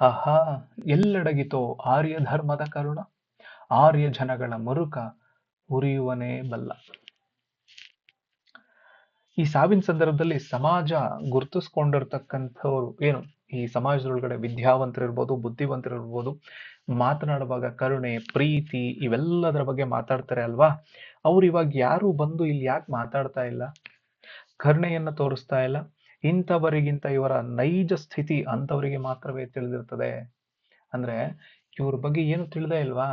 ಆಹಾ, ಎಲ್ಲಡಗಿತೋ ಆರ್ಯ ಧರ್ಮದ ಕರುಣ. ಆರ್ಯ ಜನಗಳ ಮರುಕ ಉರಿಯುವನೇ ಬಲ್ಲ. ಈ ಸಾವಿನ ಸಂದರ್ಭದಲ್ಲಿ ಸಮಾಜ ಗುರುತಿಸ್ಕೊಂಡಿರ್ತಕ್ಕಂಥವ್ರು ಏನು? ಈ ಸಮಾಜದೊಳಗಡೆ ವಿದ್ಯಾವಂತರಿರ್ಬೋದು, ಬುದ್ಧಿವಂತರಿರ್ಬೋದು, ಮಾತನಾಡುವಾಗ ಕರುಣೆ, ಪ್ರೀತಿ ಇವೆಲ್ಲದರ ಬಗ್ಗೆ ಮಾತಾಡ್ತಾರೆ ಅಲ್ವಾ? ಅವ್ರು ಇವಾಗ ಯಾರು ಬಂದು ಇಲ್ಲಿ ಯಾಕೆ ಮಾತಾಡ್ತಾ ಇಲ್ಲ? ಕರುಣೆಯನ್ನ ತೋರಿಸ್ತಾ ಇಲ್ಲ? ಇಂಥವರಿಗಿಂತ ಇವರ ನೈಜ ಸ್ಥಿತಿ ಅಂಥವರಿಗೆ ಮಾತ್ರವೇ ತಿಳಿದಿರ್ತದೆ. ಅಂದ್ರೆ ಇವ್ರ ಬಗ್ಗೆ ಏನು ತಿಳಿದೇ ಇಲ್ವಾ?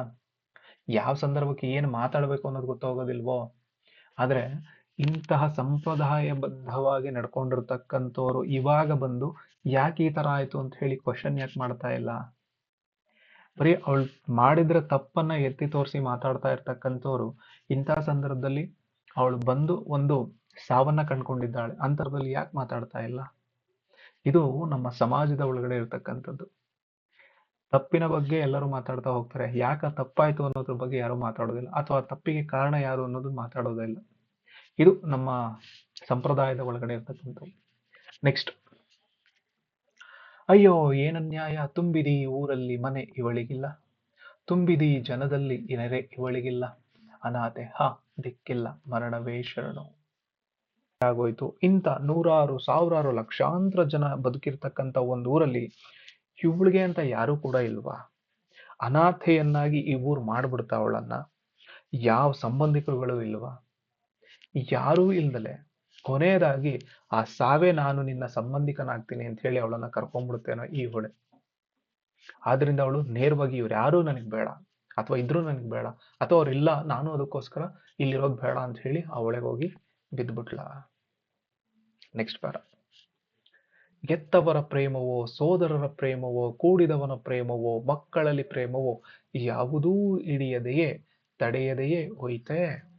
ಯಾವ ಸಂದರ್ಭಕ್ಕೆ ಏನು ಮಾತಾಡಬೇಕು ಅನ್ನೋದು ಗೊತ್ತಾಗೋದಿಲ್ವೋ? ಆದರೆ ಇಂತಹ ಸಂಪ್ರದಾಯಬದ್ಧವಾಗಿ ನಡ್ಕೊಂಡಿರ್ತಕ್ಕಂಥವ್ರು ಇವಾಗ ಬಂದು ಯಾಕೆ ಈ ಥರ ಆಯಿತು ಅಂತ ಹೇಳಿ ಕ್ವಶನ್ ಯಾಕೆ ಮಾಡ್ತಾ ಇಲ್ಲ? ಬರೀ ಅವಳು ಮಾಡಿದ್ರೆ ತಪ್ಪನ್ನ ಎತ್ತಿ ತೋರಿಸಿ ಮಾತಾಡ್ತಾ ಇರ್ತಕ್ಕಂಥವ್ರು ಇಂತಹ ಸಂದರ್ಭದಲ್ಲಿ ಅವಳು ಬಂದು ಒಂದು ಸಾವನ್ನ ಕಂಡ್ಕೊಂಡಿದ್ದಾಳೆ. ಅಂತರದಲ್ಲಿ ಯಾಕೆ ಮಾತಾಡ್ತಾ ಇಲ್ಲ? ಇದು ನಮ್ಮ ಸಮಾಜದ ಒಳಗಡೆ ಇರ್ತಕ್ಕಂಥದ್ದು. ತಪ್ಪಿನ ಬಗ್ಗೆ ಎಲ್ಲರೂ ಮಾತಾಡ್ತಾ ಹೋಗ್ತಾರೆ. ಯಾಕ ತಪ್ಪಾಯ್ತು ಅನ್ನೋದ್ರ ಬಗ್ಗೆ ಯಾರು ಮಾತಾಡೋದಿಲ್ಲ. ಅಥವಾ ತಪ್ಪಿಗೆ ಕಾರಣ ಯಾರು ಅನ್ನೋದು ಮಾತಾಡೋದಿಲ್ಲ ಇದು ನಮ್ಮ ಸಂಪ್ರದಾಯದ ಒಳಗಡೆ ಇರ್ತಕ್ಕಂಥದ್ದು. ನೆಕ್ಸ್ಟ್ ಅಯ್ಯೋ ಏನನ್ಯಾಯ ತುಂಬಿದಿ ಊರಲ್ಲಿ ಮನೆ ಇವಳಿಗಿಲ್ಲ. ತುಂಬಿದಿ ಜನದಲ್ಲಿ ಇನರೆ ಇವಳಿಗಿಲ್ಲ. ಅನಾಥೆ, ಹ, ದಿಕ್ಕಿಲ್ಲ. ಮರಣವೇ ಶರಣು. ಆಗೋಯ್ತು. ಇಂಥ ನೂರಾರು, ಸಾವಿರಾರು ಲಕ್ಷಾಂತರ ಜನ ಬದುಕಿರ್ತಕ್ಕಂಥ ಒಂದು ಊರಲ್ಲಿ ಇವಳಿಗೆ ಅಂತ ಯಾರು ಕೂಡ ಇಲ್ವಾ? ಅನಾಥೆಯನ್ನಾಗಿ ಈ ಊರು ಮಾಡ್ಬಿಡ್ತಾ ಅವಳನ್ನ. ಯಾವ ಸಂಬಂಧಿಕರುಗಳು ಇಲ್ವಾ? ಯಾರೂ ಇಲ್ದಲೆ. ಕೊನೆಯದಾಗಿ ಆ ಸಾವೇ ನಾನು ನಿನ್ನ ಸಂಬಂಧಿಕನಾಗ್ತೀನಿ ಅಂತ ಹೇಳಿ ಅವಳನ್ನ ಕರ್ಕೊಂಡ್ಬಿಡ್ತೇನೋ ಈ ಹೊಳೆ. ಆದ್ರಿಂದ ಅವಳು ನೇರವಾಗಿ ಇವ್ರು ಯಾರೂ ನನಗೆ ಬೇಡ. ಅಥವಾ ಇದ್ರೂ ನನಗೆ ಬೇಡ. ಅಥವಾ ಅವ್ರಿಲ್ಲ, ನಾನು ಅದಕ್ಕೋಸ್ಕರ ಇಲ್ಲಿರೋದು ಬೇಡ ಅಂತ ಹೇಳಿ ಆ ಹೋಗಿ ಬಿದ್ದ್ಬಿಟ್ಲ ನೆಕ್ಸ್ಟ್ ಪ್ಯಾರ ಗೆತ್ತವರ ಪ್ರೇಮವೋ, ಸೋದರರ ಪ್ರೇಮವೋ, ಕೂಡಿದವನ ಪ್ರೇಮವೋ, ಮಕ್ಕಳಲ್ಲಿ ಪ್ರೇಮವೋ, ಯಾವುದೂ ಹಿಡಿಯದೆಯೇ, ತಡೆಯದೆಯೇ ಹೋಯ್ತೆ?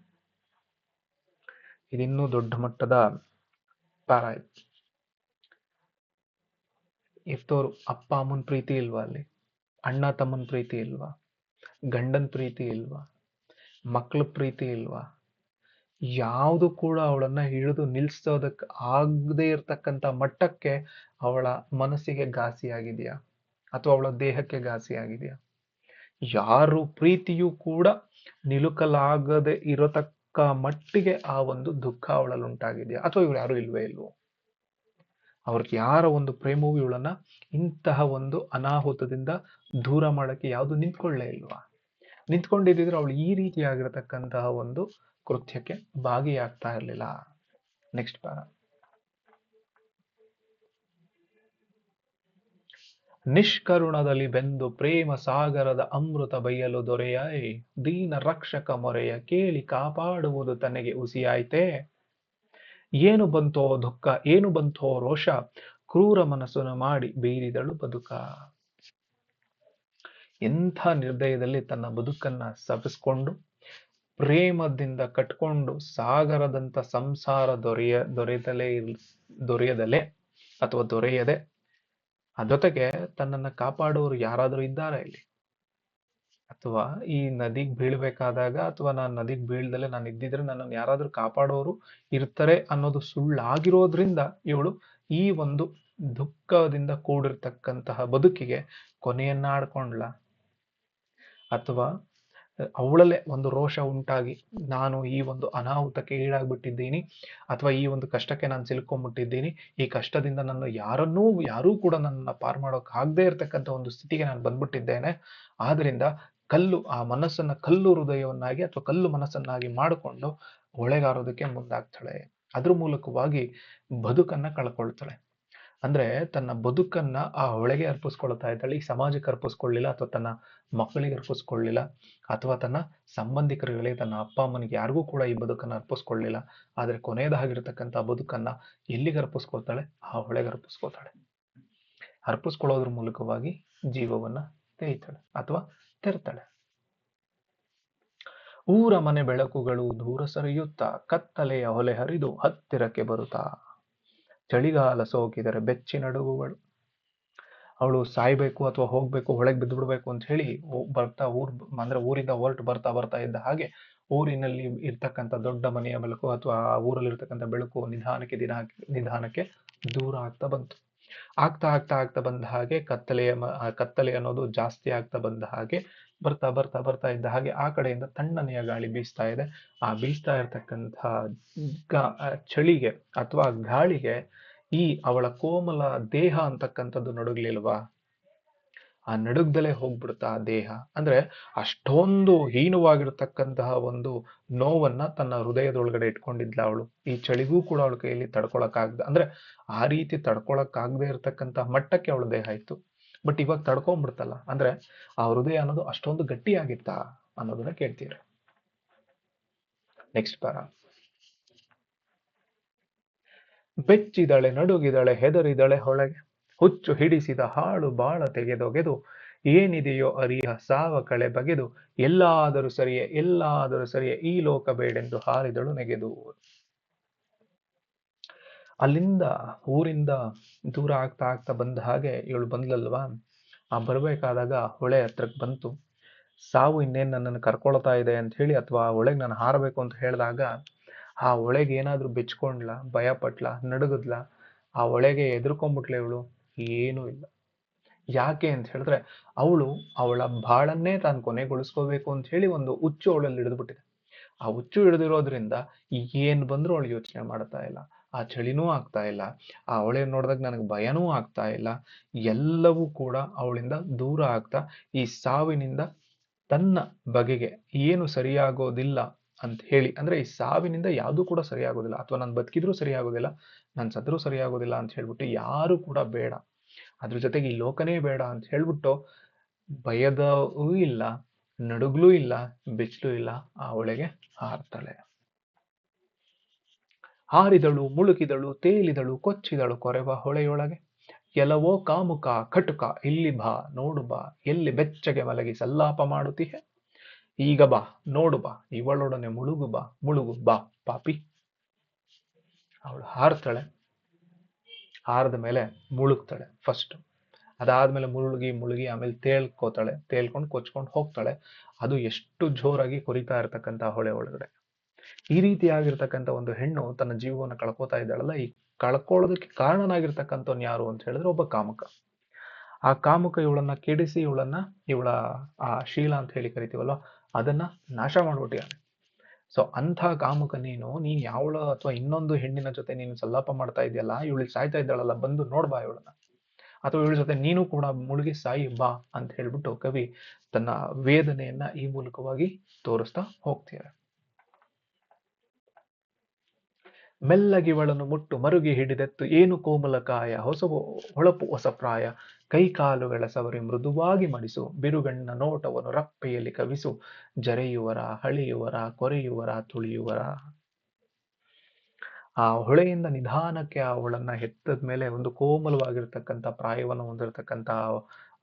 ಇದಿನ್ನೂ ದೊಡ್ಡ ಮಟ್ಟದ ಪ್ಯಾರ ಇದು ಇಫ್ತೋರು ಅಪ್ಪ ಅಮ್ಮನ ಪ್ರೀತಿ ಇಲ್ವಾ ಅಲ್ಲಿ? ಅಣ್ಣ, ತಮ್ಮನ ಪ್ರೀತಿ ಇಲ್ವಾ? ಗಂಡನ ಪ್ರೀತಿ ಇಲ್ವಾ? ಮಕ್ಕಳ ಪ್ರೀತಿ ಇಲ್ವಾ? ಯಾವುದು ಕೂಡ ಅವಳನ್ನ ಹಿಡಿದು ನಿಲ್ಸೋದಕ್ ಆಗದೇ ಇರತಕ್ಕಂಥ ಮಟ್ಟಕ್ಕೆ ಅವಳ ಮನಸ್ಸಿಗೆ ಘಾಸಿ ಆಗಿದೆಯಾ ಅಥವಾ ಅವಳ ದೇಹಕ್ಕೆ ಘಾಸಿಯಾಗಿದೆಯಾ? ಯಾರು ಪ್ರೀತಿಯೂ ಕೂಡ ನಿಲುಕಲಾಗದೆ ಇರತಕ್ಕ ಮಟ್ಟಿಗೆ ಆ ಒಂದು ದುಃಖ ಅವಳಲ್ಲಿ ಉಂಟಾಗಿದೆಯಾ? ಅಥವಾ ಇವ್ರು ಯಾರು ಇಲ್ವೇ ಇಲ್ವೋ? ಅವ್ರಿಗೆ ಯಾರ ಒಂದು ಪ್ರೇಮವು ಇವಳನ್ನ ಇಂತಹ ಒಂದು ಅನಾಹುತದಿಂದ ದೂರ ಮಾಡಕ್ಕೆ ಯಾವುದು ನಿಂತ್ಕೊಳ್ಳೇ ಇಲ್ವಾ? ನಿಂತ್ಕೊಂಡಿದ್ರೆ ಅವಳು ಈ ರೀತಿಯಾಗಿರತಕ್ಕಂತಹ ಒಂದು ಕೃತ್ಯಕ್ಕೆ ಭಾಗಿಯಾಗ್ತಾ ಇರಲಿಲ್ಲ. ನೆಕ್ಸ್ಟ್ ಪ್ಯಾರ ನಿಷ್ಕರುಣದಲ್ಲಿ ಬೆಂದು ಪ್ರೇಮ ಸಾಗರದ ಅಮೃತ ಬೈಯಲು ದೊರೆಯಾಯಿ, ದೀನ ರಕ್ಷಕ ಮೊರೆಯ ಕೇಳಿ ಕಾಪಾಡುವುದು ತನಗೆ ಉಸಿಯಾಯ್ತೆ. ಏನು ಬಂತೋ ದುಃಖ, ಏನು ಬಂತೋ ರೋಷ, ಕ್ರೂರ ಮನಸ್ಸನ್ನು ಮಾಡಿ ಬೀರಿದಳು ಬದುಕ. ಎಂಥ ನಿರ್ದಯದಲ್ಲಿ ತನ್ನ ಬದುಕನ್ನ ಸವಿಸ್ಕೊಂಡು ಪ್ರೇಮದಿಂದ ಕಟ್ಕೊಂಡು ಸಾಗರದಂತ ಸಂಸಾರ ದೊರೆಯ, ದೊರೆಯದಲೇ ಇರ್ ದೊರೆಯದಲೆ ಅಥವಾ ದೊರೆಯದೆ ಆ ಜೊತೆಗೆ ತನ್ನನ್ನ ಕಾಪಾಡೋರು ಯಾರಾದರೂ ಇದ್ದಾರಾ ಇಲ್ಲಿ? ಅಥವಾ ಈ ನದಿಗೆ ಬೀಳ್ಬೇಕಾದಾಗ ಅಥವಾ ನಾನು ನದಿಗೆ ಬೀಳ್ದಲೆ ನಾನು ಇದ್ದಿದ್ರೆ ನನ್ನನ್ನು ಯಾರಾದರೂ ಕಾಪಾಡೋರು ಇರ್ತಾರೆ ಅನ್ನೋದು ಸುಳ್ಳಾಗಿರೋದ್ರಿಂದ ಇವಳು ಈ ಒಂದು ದುಃಖದಿಂದ ಕೂಡಿರ್ತಕ್ಕಂತಹ ಬದುಕಿಗೆ ಕೊನೆಯನ್ನ ಆಡ್ಕೊಂಡ್ಲ ಅಥವಾ ಅವಳಲ್ಲೇ ಒಂದು ರೋಷ ಉಂಟಾಗಿ, ನಾನು ಈ ಒಂದು ಅನಾಹುತಕ್ಕೆ ಈಡಾಗ್ಬಿಟ್ಟಿದ್ದೀನಿ ಅಥವಾ ಈ ಒಂದು ಕಷ್ಟಕ್ಕೆ ನಾನು ಸಿಲ್ಕೊಂಡ್ಬಿಟ್ಟಿದ್ದೀನಿ ಈ ಕಷ್ಟದಿಂದ ನನ್ನ ಯಾರನ್ನೂ, ಯಾರೂ ಕೂಡ ನನ್ನ ಪಾರ್ ಮಾಡೋಕೆ ಆಗದೇ ಇರತಕ್ಕಂಥ ಒಂದು ಸ್ಥಿತಿಗೆ ನಾನು ಬಂದ್ಬಿಟ್ಟಿದ್ದೇನೆ. ಆದ್ದರಿಂದ ಕಲ್ಲು, ಆ ಮನಸ್ಸನ್ನು ಕಲ್ಲು ಹೃದಯವನ್ನಾಗಿ ಅಥವಾ ಕಲ್ಲು ಮನಸ್ಸನ್ನಾಗಿ ಮಾಡಿಕೊಂಡು ಹೊಳೆಗಾರೋದಕ್ಕೆ ಮುಂದಾಗ್ತಾಳೆ. ಅದ್ರ ಮೂಲಕವಾಗಿ ಬದುಕನ್ನು ಕಳ್ಕೊಳ್ತಾಳೆ. ಅಂದ್ರೆ ತನ್ನ ಬದುಕನ್ನ ಆ ಹೊಳೆಗೆ ಅರ್ಪಿಸ್ಕೊಳ್ತಾ ಇದ್ದಾಳೆ, ಈ ಸಮಾಜಕ್ಕೆ ಅರ್ಪಿಸ್ಕೊಳ್ಳಿಲ್ಲ ಅಥವಾ ತನ್ನ ಮಕ್ಕಳಿಗೆ ಅರ್ಪಿಸ್ಕೊಳ್ಳಿಲ್ಲ ಅಥವಾ ತನ್ನ ಸಂಬಂಧಿಕರುಗಳಿಗೆ, ತನ್ನ ಅಪ್ಪ ಅಮ್ಮನಿಗೆ ಯಾರಿಗೂ ಕೂಡ ಈ ಬದುಕನ್ನ ಅರ್ಪಿಸ್ಕೊಳ್ಳಿಲ್ಲ. ಆದ್ರೆ ಕೊನೆಯದಾಗಿರ್ತಕ್ಕಂಥ ಬದುಕನ್ನ ಎಲ್ಲಿಗೆ ಅರ್ಪಿಸ್ಕೊಳ್ತಾಳೆ? ಆ ಹೊಳೆಗೆ ಅರ್ಪಿಸ್ಕೊಳ್ತಾಳೆ. ಅರ್ಪಿಸ್ಕೊಳ್ಳೋದ್ರ ಮೂಲಕವಾಗಿ ಜೀವವನ್ನ ತೆಯ್ತಾಳೆ ಅಥವಾ ತೆರ್ತಾಳೆ. ಊರ ಮನೆ ಬೆಳಕುಗಳು ದೂರ ಸರಿಯುತ್ತಾ, ಕತ್ತಲೆಯ ಹೊಲೆ ಹರಿದು ಹತ್ತಿರಕ್ಕೆ ಬರುತ್ತಾ. ಚಳಿಗಾಲ ಸೋಕಿದರೆ ಬೆಚ್ಚಿ ನಡುಗುಗಳು. ಅವಳು ಸಾಯ್ಬೇಕು ಅಥವಾ ಹೋಗ್ಬೇಕು, ಹೊಳಗೆ ಬಿದ್ದು ಬಿಡ್ಬೇಕು ಅಂತ ಹೇಳಿ ಬರ್ತಾ ಊರ್, ಅಂದ್ರೆ ಊರಿಂದ ಹೊರಟು ಬರ್ತಾ ಬರ್ತಾ ಇದ್ದ ಹಾಗೆ ಊರಿನಲ್ಲಿ ಇರ್ತಕ್ಕಂಥ ದೊಡ್ಡ ಮನೆಯ ಬೆಳಕು ಅಥವಾ ಆ ಊರಲ್ಲಿ ಇರ್ತಕ್ಕಂಥ ಬೆಳಕು ನಿಧಾನಕ್ಕೆ ದಿನ ನಿಧಾನಕ್ಕೆ ದೂರ ಆಗ್ತಾ ಬಂತು. ಆಗ್ತಾ ಆಗ್ತಾ ಆಗ್ತಾ ಬಂದ ಹಾಗೆ ಕತ್ತಲೆಯ ಕತ್ತಲೆ ಅನ್ನೋದು ಜಾಸ್ತಿ ಆಗ್ತಾ ಬಂದ ಹಾಗೆ ಬರ್ತಾ ಬರ್ತಾ ಬರ್ತಾ ಇದ್ದ ಹಾಗೆ ಆ ಕಡೆಯಿಂದ ತಣ್ಣನೆಯ ಗಾಳಿ ಬೀಸ್ತಾ ಇದೆ. ಆ ಬೀಸ್ತಾ ಇರ್ತಕ್ಕಂತಹ ಚಳಿಗೆ ಅಥವಾ ಗಾಳಿಗೆ ಈ ಅವಳ ಕೋಮಲ ದೇಹ ಅಂತಕ್ಕಂಥದ್ದು ನಡುಗ್ಲಿಲ್ವಾ? ಆ ನಡುಗ್ದಲೇ ಹೋಗ್ಬಿಡ್ತಾ ಆ ದೇಹ. ಅಂದ್ರೆ ಅಷ್ಟೊಂದು ಹೀನವಾಗಿರ್ತಕ್ಕಂತಹ ಒಂದು ನೋವನ್ನ ತನ್ನ ಹೃದಯದೊಳಗಡೆ ಇಟ್ಕೊಂಡಿದ್ಲ ಅವಳು. ಈ ಚಳಿಗೂ ಕೂಡ ಅವಳ ಕೈಯಲ್ಲಿ ತಡ್ಕೊಳಕ್ಕಾಗ್ದ, ಅಂದ್ರೆ ಆ ರೀತಿ ತಡ್ಕೊಳಕ್ಕಾಗದೆ ಇರತಕ್ಕಂತಹ ಮಟ್ಟಕ್ಕೆ ಅವಳ ದೇಹ ಇತ್ತು. ಬಟ್ ಇವಾಗ ತಡ್ಕೊಂಡ್ಬಿಡ್ತಲ್ಲ. ಅಂದ್ರೆ ಆ ಹೃದಯ ಅನ್ನೋದು ಅಷ್ಟೊಂದು ಗಟ್ಟಿಯಾಗಿತ್ತಾ ಅನ್ನೋದನ್ನ ಕೇಳ್ತೀರ. ನೆಕ್ಸ್ಟ್ ಪರ ಬೆಚ್ಚಿದಳೆ, ನಡುಗಿದಳೆ, ಹೆದರಿದಳೆ, ಹೊಳಗೆ ಹುಚ್ಚು ಹಿಡಿಸಿದ ಹಾಳು ಬಾಳ ತೆಗೆದೊಗೆದು ಏನಿದೆಯೋ ಅರಿಯ ಸಾವ ಕಳೆ ಬಗೆದು ಎಲ್ಲಾದರೂ ಸರಿಯೇ ಎಲ್ಲಾದರೂ ಸರಿಯೇ, ಈ ಲೋಕ ಬೇಡೆಂದು ಹಾರಿದಳು ನೆಗೆದು. ಅಲ್ಲಿಂದ, ಊರಿಂದ ದೂರ ಆಗ್ತಾ ಆಗ್ತಾ ಬಂದ ಹಾಗೆ ಇವಳು ಬಂದ್ಲಲ್ವಾ ಆ ಬರಬೇಕಾದಾಗ ಹೊಳೆ ಹತ್ರಕ್ಕೆ ಬಂತು. ಸಾವು ಇನ್ನೇನು ನನ್ನನ್ನು ಕರ್ಕೊಳ್ತಾ ಇದೆ ಅಂತ ಹೇಳಿ ಅಥವಾ ಹೊಳೆಗೆ ನಾನು ಹಾರಬೇಕು ಅಂತ ಹೇಳಿದಾಗ, ಆ ಒಳಗೆ ಏನಾದರೂ ಬೆಚ್ಕೊಂಡ್ಲ ಭಯ ಪಟ್ಲ ನಡುಗದ್ಲ? ಆ ಒಳಗೆ ಎದುರ್ಕೊಂಬಿಟ್ಲೆ ಇವಳು. ಏನೂ ಇಲ್ಲ. ಯಾಕೆ ಅಂತ ಹೇಳಿದ್ರೆ, ಅವಳು ಅವಳ ಬಾಳನ್ನೇ ತಾನು ಕೊನೆಗೊಳಿಸ್ಕೋಬೇಕು ಅಂತ ಹೇಳಿ ಒಂದು ಹುಚ್ಚು ಅವಳಲ್ಲಿ ಹಿಡಿದ್ಬಿಟ್ಟಿದೆ. ಆ ಹುಚ್ಚು ಹಿಡಿದಿರೋದ್ರಿಂದ ಏನು ಬಂದರೂ ಅವಳು ಯೋಚನೆ ಮಾಡ್ತಾ ಇಲ್ಲ. ಆ ಚಳಿನೂ ಆಗ್ತಾ ಇಲ್ಲ. ಆ ಅವಳೆ ನೋಡಿದಾಗ ನನಗೆ ಭಯನೂ ಆಗ್ತಾ ಇಲ್ಲ. ಎಲ್ಲವೂ ಕೂಡ ಅವಳಿಂದ ದೂರ ಆಗ್ತಾ ಈ ಸಾವಿನಿಂದ ತನ್ನ ಬಗೆಗೆ ಏನು ಸರಿಯಾಗೋದಿಲ್ಲ ಅಂತ ಹೇಳಿ, ಅಂದ್ರೆ ಈ ಸಾವಿನಿಂದ ಯಾವುದು ಕೂಡ ಸರಿಯಾಗೋದಿಲ್ಲ. ಅಥವಾ ನಾನು ಬದುಕಿದ್ರೂ ಸರಿಯಾಗೋದಿಲ್ಲ, ನಾನು ಸತ್ರೂ ಸರಿಯಾಗೋದಿಲ್ಲ ಅಂತ ಹೇಳ್ಬಿಟ್ಟು ಯಾರು ಕೂಡ ಬೇಡ. ಅದ್ರ ಜೊತೆಗೆ ಈ ಲೋಕನೇ ಬೇಡ ಅಂತ ಹೇಳ್ಬಿಟ್ಟು ಭಯದವೂ ಇಲ್ಲ. ನಡುಗ್ಲೂ ಇಲ್ಲ ಬಿಚ್ಲೂ ಇಲ್ಲ, ಆ ಒಳಗೆ ಹಾರ್ತಾಳೆ. ಹಾರಿದಳು ಮುಳುಕಿದಳು ತೇಲಿದಳು, ಕೊಚ್ಚಿದಳು ಕೊರೆವ ಹೊಳೆಯೊಳಗೆ. ಕೆಲವೋ ಕಾಮುಕ, ಕಟುಕ, ಇಲ್ಲಿ ಬಾ, ನೋಡು ಬಾ, ಎಲ್ಲಿ ಬೆಚ್ಚಗೆ ಮಲಗಿ ಸಲ್ಲಾಪ ಮಾಡುತ್ತೀಹೆ ಈಗ ಬಾ, ನೋಡು ಬಾ, ಇವಳೊಡನೆ ಮುಳುಗು ಬಾ ಮುಳುಗು ಬಾ, ಪಾಪಿ. ಅವಳು ಹಾರ್ತಾಳೆ. ಹಾರದ ಮೇಲೆ ಮುಳುಗ್ತಾಳೆ ಫಸ್ಟ್ ಅದಾದ್ಮೇಲೆ ಮುಳುಗಿ ಮುಳುಗಿ ಆಮೇಲೆ ತೇಳ್ಕೋತಾಳೆ, ತೇಳ್ಕೊಂಡು ಕೊಚ್ಕೊಂಡು ಹೋಗ್ತಾಳೆ. ಅದು ಎಷ್ಟು ಜೋರಾಗಿ ಕೊರಿತಾ ಇರ್ತಕ್ಕಂಥ ಹೊಳೆ ಒಳಗಡೆ. ಈ ರೀತಿಯಾಗಿರ್ತಕ್ಕಂಥ ಒಂದು ಹೆಣ್ಣು ತನ್ನ ಜೀವವನ್ನು ಕಳ್ಕೊತಾ ಇದ್ದಾಳಲ್ಲ, ಈ ಕಳ್ಕೊಳ್ಳೋದಕ್ಕೆ ಕಾರಣನಾಗಿರ್ತಕ್ಕಂಥವ್ನು ಯಾರು ಅಂತ ಹೇಳಿದ್ರೆ ಒಬ್ಬ ಕಾಮಕ. ಆ ಕಾಮುಕ ಇವಳನ್ನ ಕೆಡಿಸಿ ಇವಳನ್ನ ಇವಳ ಆ ಶೀಲ ಅಂತ ಹೇಳಿ ಕರಿತೀವಲ್ವ, ಅದನ್ನ ನಾಶ ಮಾಡ್ಬಿಟ್ಟಿದ್ದಾನೆ ಸೊ, ಅಂಥ ಕಾಮುಕ ನೀನು, ನೀನ್ ಯಾವಳ ಅಥವಾ ಇನ್ನೊಂದು ಹೆಣ್ಣಿನ ಜೊತೆ ನೀನು ಸಲ್ಲಾಪ ಮಾಡ್ತಾ ಇದೆಯಲ್ಲ, ಇವಳಿಗೆ ಸಾಯ್ತಾ ಇದ್ದಾಳಲ್ಲ, ಬಂದು ನೋಡ್ಬಾ ಇವಳನ್ನ. ಅಥವಾ ಜೊತೆ ನೀನು ಕೂಡ ಮುಳುಗಿ ಸಾಯಿ ಬಾ ಅಂತ ಹೇಳ್ಬಿಟ್ಟು ಕವಿ ತನ್ನ ವೇದನೆಯನ್ನ ಈ ಮೂಲಕವಾಗಿ ತೋರಿಸ್ತಾ ಹೋಗ್ತಿದ್ದಾರೆ ಮೆಲ್ಲಗಿವಳನ್ನು ಮುಟ್ಟು ಮರುಗಿ ಹಿಡಿದೆತ್ತು ಏನು ಕೋಮಲಕಾಯ ಹೊಸ ಹೊಳಪು ಹೊಸ ಪ್ರಾಯ ಕೈಕಾಲುಗಳ ಸವರಿ ಮೃದುವಾಗಿ ಮಡಿಸು ಬಿರುಗಣ್ಣ ನೋಟವನ್ನು ರಪ್ಪೆಯಲ್ಲಿ ಕವಿಸು ಜರೆಯುವರ ಹಳಿಯುವರ ಕೊರೆಯುವರ ತುಳಿಯುವರ ಆ ಹೊಳೆಯಿಂದ ನಿಧಾನಕ್ಕೆ ಅವಳನ್ನ ಹೆತ್ತದ ಮೇಲೆ ಒಂದು ಕೋಮಲವಾಗಿರ್ತಕ್ಕಂಥ ಪ್ರಾಯವನ್ನು ಹೊಂದಿರತಕ್ಕಂಥ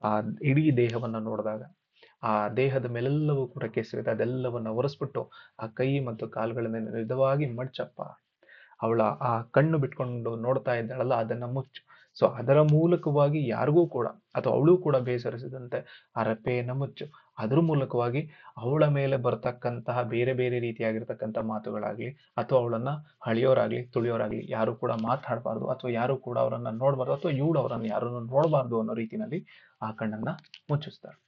ಆ ಇಡೀ ದೇಹವನ್ನ ನೋಡಿದಾಗ, ಆ ದೇಹದ ಮೇಲೆಲ್ಲವೂ ಕೂಡ ಕೆಸರಿದೆ. ಅದೆಲ್ಲವನ್ನ ಒರೆಸ್ಬಿಟ್ಟು ಆ ಕೈ ಮತ್ತು ಕಾಲುಗಳನ್ನ ನಿಧಾನವಾಗಿ ಮಡ್ಚಪ್ಪ. ಅವಳ ಆ ಕಣ್ಣು ಬಿಟ್ಕೊಂಡು ನೋಡ್ತಾ ಇದ್ದಾಳಲ್ಲ, ಅದನ್ನ ಮುಚ್ಚು. ಸೊ ಅದರ ಮೂಲಕವಾಗಿ ಯಾರಿಗೂ ಕೂಡ ಅಥವಾ ಅವಳು ಕೂಡ ಬೇಸರಿಸಿದಂತೆ ಆ ರೆಪ್ಪೆಯನ್ನು ಮುಚ್ಚು. ಅದ್ರ ಮೂಲಕವಾಗಿ ಅವಳ ಮೇಲೆ ಬರ್ತಕ್ಕಂತಹ ಬೇರೆ ಬೇರೆ ರೀತಿಯಾಗಿರ್ತಕ್ಕಂಥ ಮಾತುಗಳಾಗ್ಲಿ ಅಥವಾ ಅವಳನ್ನ ಹಳಿಯೋರಾಗ್ಲಿ ತುಳಿಯೋರಾಗ್ಲಿ ಯಾರು ಕೂಡ ಮಾತಾಡಬಾರ್ದು ಅಥವಾ ಯಾರು ಕೂಡ ಅವರನ್ನ ನೋಡಬಾರ್ದು ಅಥವಾ ಇವಳು ಅವರನ್ನ ಯಾರನ್ನು ನೋಡಬಾರ್ದು ಅನ್ನೋ ರೀತಿಯಲ್ಲಿ ಆ ಕಣ್ಣನ್ನ ಮುಚ್ಚಿಸ್ತಾರೆ.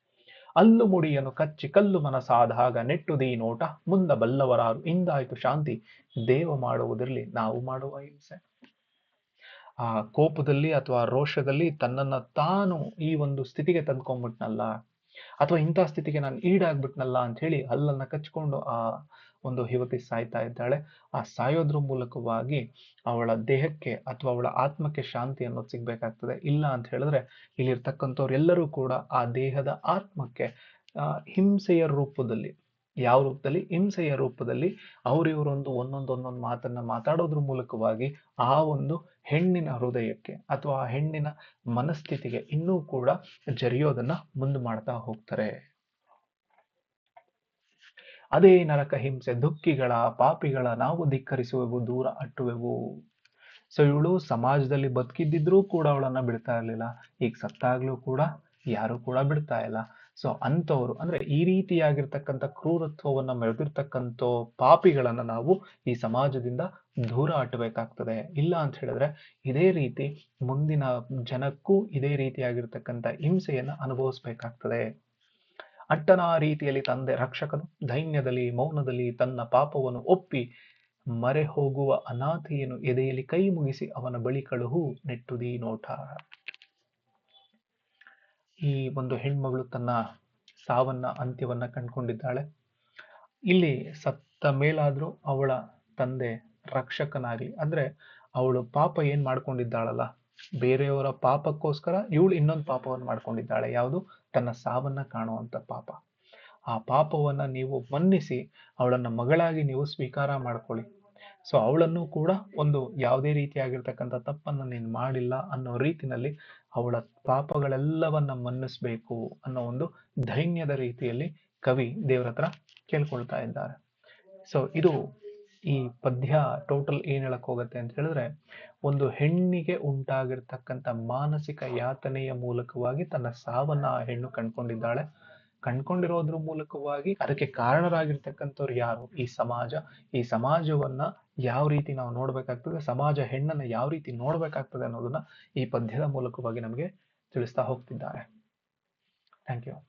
ಅಲ್ಲು ಮುಡಿಯನ್ನು ಕಚ್ಚಿ ಕಲ್ಲು ಮನಸಾದಾಗ ನೆಟ್ಟುದಿ ನೋಟ, ಮುಂದ ಬಲ್ಲವರಾರು ಇಂದಾಯ್ತು ಶಾಂತಿ, ದೇವ ಮಾಡುವುದಿರಲಿ, ನಾವು ಮಾಡುವ ಹಿಂಸೆ. ಆ ಕೋಪದಲ್ಲಿ ಅಥವಾ ರೋಷದಲ್ಲಿ ತನ್ನನ್ನ ತಾನು ಈ ಒಂದು ಸ್ಥಿತಿಗೆ ತಂದ್ಕೊಂಡ್ಬಿಟ್ನಲ್ಲ ಅಥವಾ ಇಂಥ ಸ್ಥಿತಿಗೆ ನಾನು ಈಡಾಗ್ಬಿಟ್ನಲ್ಲ ಅಂತ ಹೇಳಿ ಅಲ್ಲನ್ನ ಕಚ್ಕೊಂಡು ಆ ಒಂದು ಯುವತಿ ಸಾಯ್ತಾ ಇದ್ದಾಳೆ. ಆ ಸಾಯೋದ್ರ ಮೂಲಕವಾಗಿ ಅವಳ ದೇಹಕ್ಕೆ ಅಥವಾ ಅವಳ ಆತ್ಮಕ್ಕೆ ಶಾಂತಿ ಅನ್ನೋದು ಸಿಗ್ಬೇಕಾಗ್ತದೆ. ಇಲ್ಲ ಅಂತ ಹೇಳಿದ್ರೆ ಇಲ್ಲಿರ್ತಕ್ಕಂಥವ್ರೆಲ್ಲರೂ ಕೂಡ ಆ ದೇಹದ ಆತ್ಮಕ್ಕೆ ಹಿಂಸೆಯ ರೂಪದಲ್ಲಿ ಯಾವ ರೂಪದಲ್ಲಿ? ಹಿಂಸೆಯ ರೂಪದಲ್ಲಿ. ಅವರಿವರೊಂದು ಒಂದೊಂದು ಒಂದೊಂದು ಮಾತನ್ನ ಮಾತಾಡೋದ್ರ ಮೂಲಕವಾಗಿ ಆ ಒಂದು ಹೆಣ್ಣಿನ ಹೃದಯಕ್ಕೆ ಅಥವಾ ಆ ಹೆಣ್ಣಿನ ಮನಸ್ಥಿತಿಗೆ ಇನ್ನೂ ಕೂಡ ಜರಿಯೋದನ್ನ ಮುಂದೆ ಮಾಡ್ತಾ ಹೋಗ್ತಾರೆ. ಅದೇ ನರಕ ಹಿಂಸೆ, ದುಃಖಿಗಳ, ಪಾಪಿಗಳ ನಾವು ಧಿಕ್ಕರಿಸುವೆವು, ದೂರ ಅಟ್ಟುವೆವು. ಸೊ ಇವಳು ಸಮಾಜದಲ್ಲಿ ಬದುಕಿದ್ದಿದ್ರೂ ಕೂಡ ಅವಳನ್ನ ಬಿಡ್ತಾ ಇರಲಿಲ್ಲ. ಈಗ ಸತ್ತಾಗ್ಲೂ ಕೂಡ ಯಾರು ಕೂಡ ಬಿಡ್ತಾ ಇಲ್ಲ. ಸೊ ಅಂಥವ್ರು, ಅಂದ್ರೆ ಈ ರೀತಿಯಾಗಿರ್ತಕ್ಕಂಥ ಕ್ರೂರತ್ವವನ್ನ ಮೆರೆದಿರ್ತಕ್ಕಂಥ ಪಾಪಿಗಳನ್ನ ನಾವು ಈ ಸಮಾಜದಿಂದ ದೂರ ಆಟಬೇಕಾಗ್ತದೆ ಇಲ್ಲ ಅಂತ ಹೇಳಿದ್ರೆ, ಇದೇ ರೀತಿ ಮುಂದಿನ ಜನಕ್ಕೂ ಇದೇ ರೀತಿಯಾಗಿರ್ತಕ್ಕಂಥ ಹಿಂಸೆಯನ್ನ ಅನುಭವಿಸ್ಬೇಕಾಗ್ತದೆ. ಅಟ್ಟನ ರೀತಿಯಲ್ಲಿ ತಂದೆ ರಕ್ಷಕನು, ದೈನ್ಯದಲ್ಲಿ, ಮೌನದಲ್ಲಿ ತನ್ನ ಪಾಪವನ್ನು ಒಪ್ಪಿ ಮರೆ ಹೋಗುವ ಅನಾಥೆಯನ್ನು ಎದೆಯಲ್ಲಿ ಕೈ ಮುಗಿಸಿ ಅವನ ಬಳಿ ಕಳುಹು ನೆಟ್ಟುದಿ ನೋಟ. ಈ ಒಂದು ಹೆಣ್ಮಗಳು ತನ್ನ ಸಾವನ್ನ, ಅಂತ್ಯವನ್ನ ಕಂಡುಕೊಂಡಿದ್ದಾಳೆ. ಇಲ್ಲಿ ಸತ್ತ ಮೇಲಾದರೂ ಅವಳ ತಂದೆ ರಕ್ಷಕನಾಗ್ಲಿ, ಅಂದ್ರೆ ಅವಳು ಪಾಪ ಏನ್ ಮಾಡ್ಕೊಂಡಿದ್ದಾಳಲ್ಲ, ಬೇರೆಯವರ ಪಾಪಕ್ಕೋಸ್ಕರ ಇವಳು ಇನ್ನೊಂದು ಪಾಪವನ್ನು ಮಾಡ್ಕೊಂಡಿದ್ದಾಳೆ. ಯಾವುದು? ತನ್ನ ಸಾವನ್ನ ಕಾಣುವಂತ ಪಾಪ. ಆ ಪಾಪವನ್ನ ನೀವು ಮನ್ನಿಸಿ, ಅವಳನ್ನ ಮಗಳಾಗಿ ನೀವು ಸ್ವೀಕಾರ ಮಾಡ್ಕೊಳ್ಳಿ. ಸೊ ಅವಳನ್ನು ಕೂಡ ಒಂದು ಯಾವುದೇ ರೀತಿಯಾಗಿರ್ತಕ್ಕಂಥ ತಪ್ಪನ್ನು ನೀನು ಮಾಡಿಲ್ಲ ಅನ್ನೋ ರೀತಿನಲ್ಲಿ ಅವಳ ಪಾಪಗಳೆಲ್ಲವನ್ನ ಮನ್ನಿಸ್ಬೇಕು ಅನ್ನೋ ಒಂದು ಧೈನ್ಯದ ರೀತಿಯಲ್ಲಿ ಕವಿ ದೇವರ ಹತ್ರ ಕೇಳ್ಕೊಳ್ತಾ ಇದ್ದಾರೆ. ಸೊ ಇದು ಈ ಪದ್ಯ ಟೋಟಲ್ ಏನ್ ಹೇಳಕ್ ಹೋಗುತ್ತೆ ಅಂತ ಹೇಳಿದ್ರೆ, ಒಂದು ಹೆಣ್ಣಿಗೆ ಉಂಟಾಗಿರ್ತಕ್ಕಂಥ ಮಾನಸಿಕ ಯಾತನೆಯ ಮೂಲಕವಾಗಿ ತನ್ನ ಸಾವನ್ನ ಆ ಹೆಣ್ಣು ಕಂಡ್ಕೊಂಡಿದ್ದಾಳೆ. ಕಂಡ್ಕೊಂಡಿರೋದ್ರ ಮೂಲಕವಾಗಿ ಅದಕ್ಕೆ ಕಾರಣರಾಗಿರ್ತಕ್ಕಂಥವ್ರು ಯಾರು? ಈ ಸಮಾಜ. ಈ ಸಮಾಜವನ್ನ ಯಾವ ರೀತಿ ನಾವು ನೋಡ್ಬೇಕಾಗ್ತದೆ, ಸಮಾಜ ಹೆಣ್ಣನ್ನ ಯಾವ ರೀತಿ ನೋಡ್ಬೇಕಾಗ್ತದೆ ಅನ್ನೋದನ್ನ ಈ ಪದ್ಯದ ಮೂಲಕವಾಗಿ ನಮಗೆ ತಿಳಿಸ್ತಾ ಹೋಗ್ತಿದ್ದಾರೆ. Thank you.